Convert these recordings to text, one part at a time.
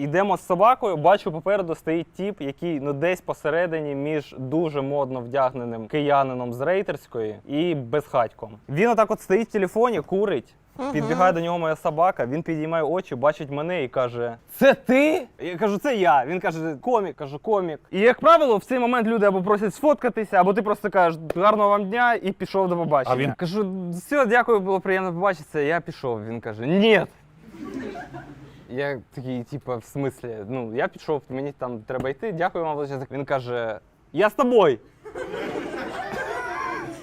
Йдемо з собакою, бачу попереду стоїть тіп, який ну десь посередині між дуже модно вдягненим киянином з рейтерської і безхатьком. Він отак от стоїть в телефоні, курить. Підбігає до нього моя собака, він підіймає очі, бачить мене і каже: Це ти? Я кажу, це я. Він каже, комік, кажу, комік. І як правило, в цей момент люди або просять сфоткатися, або ти просто кажеш гарного вам дня і пішов до побачення. А він? кажу, все, дякую, було приємно побачитися. Я пішов. Він каже, ні. Я такий, типу, в смислі, ну я пішов, мені там треба йти, дякую вам величезне. Він каже: Я з тобою.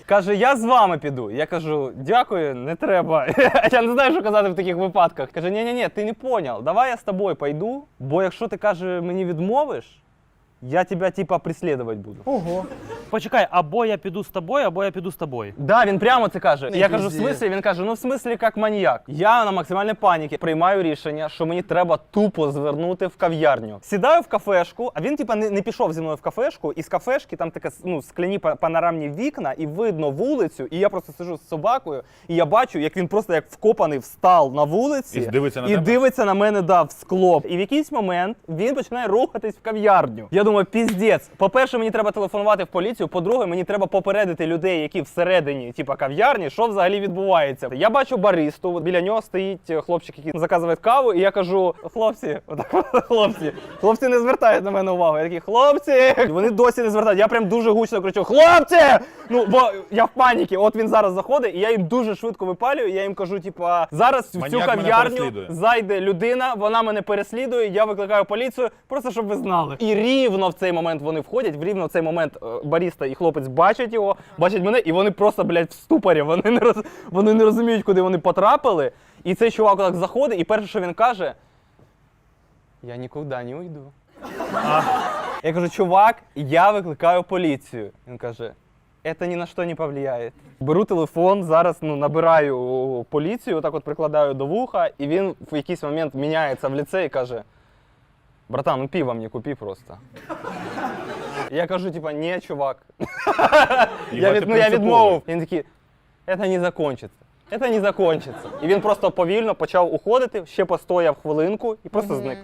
Каже, я з вами піду. Я кажу, дякую, не треба. Я не знаю, що казати в таких випадках. Каже, ні, ні, ні, ти не поняв. Давай я з тобою пойду, бо якщо ти каже, мені відмовиш, я тебе типа преслідувати буду. Ого. Почекай, або я піду з тобою, або я піду з тобою. Да, він прямо це каже. Не я кажу, в смислі? Він каже, ну в смислі як маніяк. Я на максимальній паніці приймаю рішення, що мені треба тупо звернути в кав'ярню. Сідаю в кафешку, а він типа не, не пішов зі мною в кафешку, і з кафешки там таке ну, скляні панорамні вікна, і видно вулицю. І я просто сижу з собакою, і я бачу, як він просто як вкопаний встав на вулиці І дивиться на і тебе? дивиться на мене да, в скло. І в якийсь момент він починає рухатись в кав'ярню. Я думаю, піздець. По-перше, мені треба телефонувати в поліцію. По-друге, мені треба попередити людей, які всередині, типа кав'ярні, що взагалі відбувається. Я бачу баристу. Біля нього стоїть хлопчик, який заказує каву, і я кажу: хлопці, отак, хлопці, хлопці не звертають на мене увагу. Я такий, хлопці! І Вони досі не звертають. Я прям дуже гучно кричу: Хлопці! Ну, бо я в паніці. От він зараз заходить, і я їм дуже швидко випалюю. І я їм кажу, типа, зараз в цю Маньяк мене кав'ярню переслідує. зайде людина, вона мене переслідує, я викликаю поліцію, просто щоб ви знали. І рівно в цей момент вони входять, в рівно в цей момент е, баріста і хлопець бачать його, бачать мене, і вони просто, блядь, в ступорі. Вони не роз... вони не розуміють, куди вони потрапили. І цей чувак так заходить, і перше, що він каже: Я нікуди не уйду. Я кажу, чувак, я викликаю поліцію. Він каже. Это ні на що не повлияє. Беру телефон, зараз ну, набираю поліцію, так от прикладаю до вуха, і він в якийсь момент міняється в ліце і каже: Братан, ну пиво мені купи просто. Я кажу, типа, ні, чувак. я, від, ну, я відмовив. Він такий, це не закончиться. Це не закончиться. І він просто повільно почав уходити, ще постояв хвилинку і просто зник.